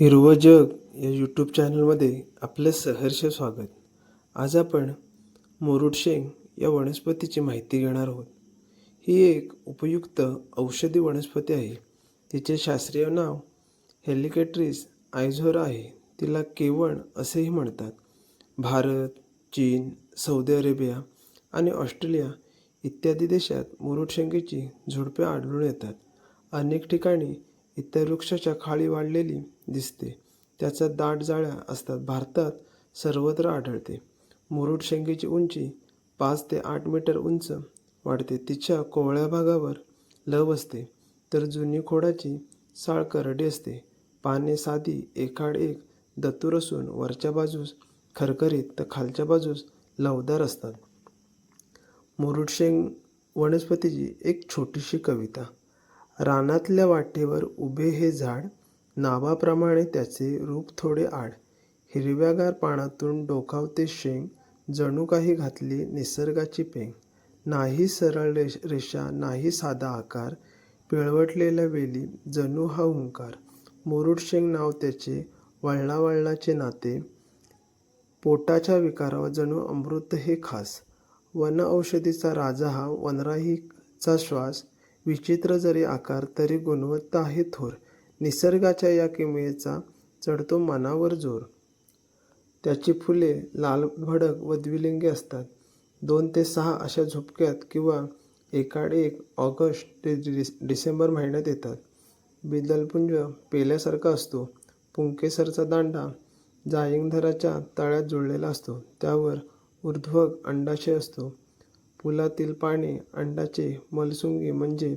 हिरवं जग या यूट्यूब चॅनलमध्ये आपलं सहर्ष स्वागत. आज आपण मुरुड शेंग या वनस्पतीची माहिती घेणार आहोत. ही एक उपयुक्त औषधी वनस्पती आहे. तिचे शास्त्रीय नाव हेलिकेट्रिस आयझोरा आहे. तिला केवण असेही म्हणतात. भारत चीन सौदी अरेबिया आणि ऑस्ट्रेलिया इत्यादी देशात मुरुडशेंगेची झुडपे आढळून येतात. अनेक ठिकाणी इतर वृक्षाच्या खाली वाढलेली दिसते. त्याचा दाट जाळ्या असतात. भारतात सर्वत्र आढळते. मुरुड शेंगेची उंची पाच ते आठ मीटर उंच वाढते. तिच्या कोवळ्या भागावर लव असते. तर जुनी खोडाची साळ करडी असते. पाने साधी एकाड एक दतूर असून वरच्या बाजूस खरखरीत तर खालच्या बाजूस लवदार असतात. मुरुड शेंग वनस्पतीची एक छोटीशी कविता. रानातल्या वाटेवर उभे हे झाड नावाप्रमाणे त्याचे रूप थोडे आड. हिरव्यागार पानातून डोकावते शेंग जणू काही घातली निसर्गाची पेंग. नाही सरळ रेष रेषा नाही साधा आकार. पिळवटलेल्या वेली जणू हा हुंकार. मुरुड शेंग नाव त्याचे वळणा वळणाचे नाते. पोटाच्या विकारावर जणू अमृत हे खास. वन औषधीचा राजा हा वनराहीचा श्वास विचित्र जरी आकार तरी गुणवत्ता आहे थोर. निसर्गाच्या या किमयेचा चढतो मनावर जोर. त्याची फुले लाल भडक व द्विलिंगी असतात. दोन ते सहा अशा झुपक्यात किंवा एकाडे एक ऑगस्ट ते डिस डिसेंबर महिन्यात येतात. बिदलपुंज पेल्यासारखा असतो. पुंकेसरचा दांडा जायंगधराच्या तळ्यात जुळलेला असतो. त्यावर ऊर्ध्वक अंडाशय असतो. फुलातील पाने अंडाचे मलसुंगी म्हणजे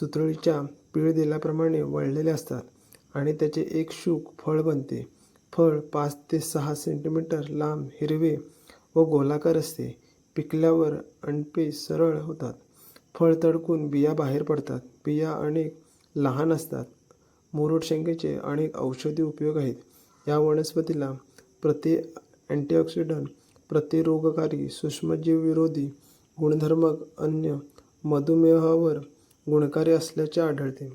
सुतळीच्या पीळ दिल्याप्रमाणे वळलेले असतात आणि त्याचे एक शूक फळ बनते. फळ पाच ते सहा सेंटीमीटर लांब हिरवे व गोलाकार असते. पिकल्यावर अंडपे सरळ होतात. फळ तडकून बिया बाहेर पडतात. बिया अनेक लहान असतात. मुरुड शेंगेचे अनेक औषधी उपयोग आहेत. या वनस्पतीला प्रति अँटीऑक्सिडंट प्रतिरोगकारी सूक्ष्मजीवविरोधी विरोधी गुणधर्म अन्य मधुमेहावर गुणकारी असल्याचे आढळते.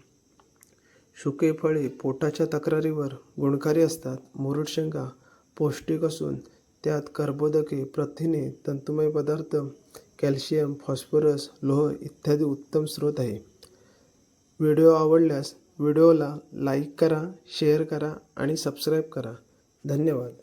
सुके फळे पोटाच्या तक्रारीवर गुणकारी असतात. मुरुड शेंगा पौष्टिक असून त्यात कर्बोदके प्रथिने तंतुमय पदार्थ कॅल्शियम फॉस्फरस लोह इत्यादी उत्तम स्रोत आहे. व्हिडिओ आवडल्यास व्हिडिओला लाईक करा शेअर करा आणि सबस्क्राईब करा. धन्यवाद.